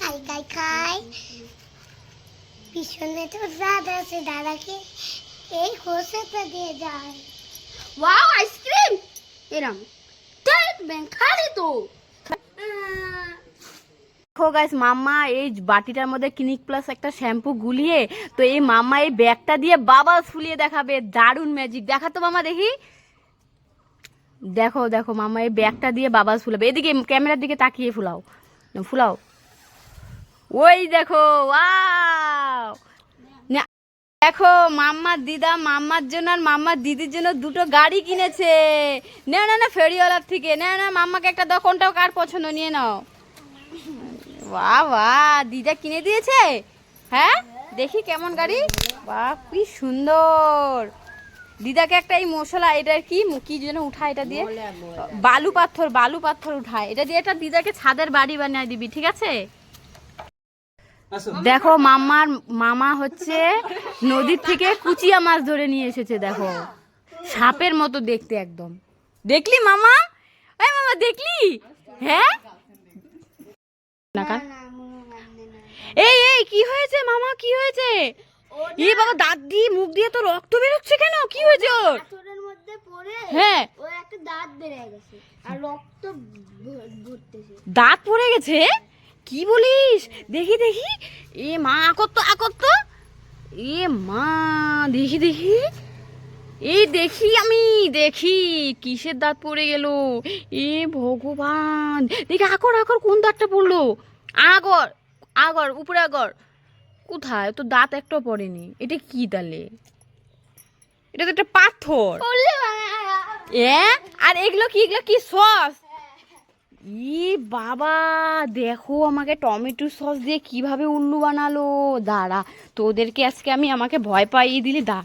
খাই খাই খাই। পিছনে তো দাদা আছে দাদাকে এই খোসাটা দিয়ে যায়। ওয়াও আইসক্রিম এরম। দেখবেন খালি তো। দেখো গাইস মাম্মা এই বাটিটার মধ্যে ক্লিনিক প্লাস একটা শ্যাম্পু গুলিয়ে তো এই মাম্মা এই ব্যাগটা দিয়ে বাবা ফুলিয়ে দেখাবে। দারুণ ম্যাজিক দেখা তো মামা দেখি। দেখো দেখো মামা এই ব্যাগটা দিয়ে বাবা ফুলাবে। এদিকে ক্যামেরার দিকে তাকিয়ে ফুলাও। ফুলাও। ওই দেখো ওয়াও! দেখো মাম্মার দিদা মাম্মার জন্য আর মাম্মার দিদির জন্য দুটো গাড়ি কিনেছে। না না না ফেরিওয়ালার থেকে। না না মাম্মাকে একটা দাও কোনটাও কার পছন্দ নিয়ে নাও। বাহ বাহ দিদা কিনে দিয়েছে? হ্যাঁ? দেখি কেমন গাড়ি। বাহ কি সুন্দর। দিদাকে একটা এই মশলা এটা কি কি যেন উঠায় এটা দিয়ে? বালু পাথর বালু পাথর উঠায়। এটা দিয়ে একটা দিদাকে ছাদের বাড়ি বানিয়ে দিবি ঠিক আছে? দেখো মামার মামা হচ্ছে নদীর থেকে কুচিয়া মাছ ধরে নিয়ে এসেছে দেখো। সাপের মতো দেখতে একদম। দেখলি মামা? এই মামা দেখলি? হ্যাঁ? এই এই কি হয়েছে মামা? কি হয়েছে? এই বাবা দাঁত দিয়ে মুখ দিয়ে তো রক্ত বেরোচ্ছে কেন? কি হয়েছে ওর? হ্যাঁ। দাঁত বেড়ে গেছে। আর রক্ত দাঁত পড়ে গেছে? কি বলিস? দেখি দেখি। এ মা আকর তো আকর তো এ মা দেখি দেখি। এই দেখি আমি দেখি। কিসের দাঁত পড়ে গেল? এ ভগবান। দেখি আকর আকর কোন দাঁতটা পড়ল? আগর আগর উপরে আগর। কোথায়? তো দাঁত একটাও পড়েনি। এটা কি তাহলে এটা তো একটা পাথর। এ? আর এগুলো কি? এগুলো কি সস? ই বাবা, দেখো আমাকে টমেটো সস দিয়ে কীভাবে উল্লু বানালো। দাঁড়া, তোদেরকে আজকে আমি আমাকে ভয় পাইয়ে দিলি, দাঁড়া।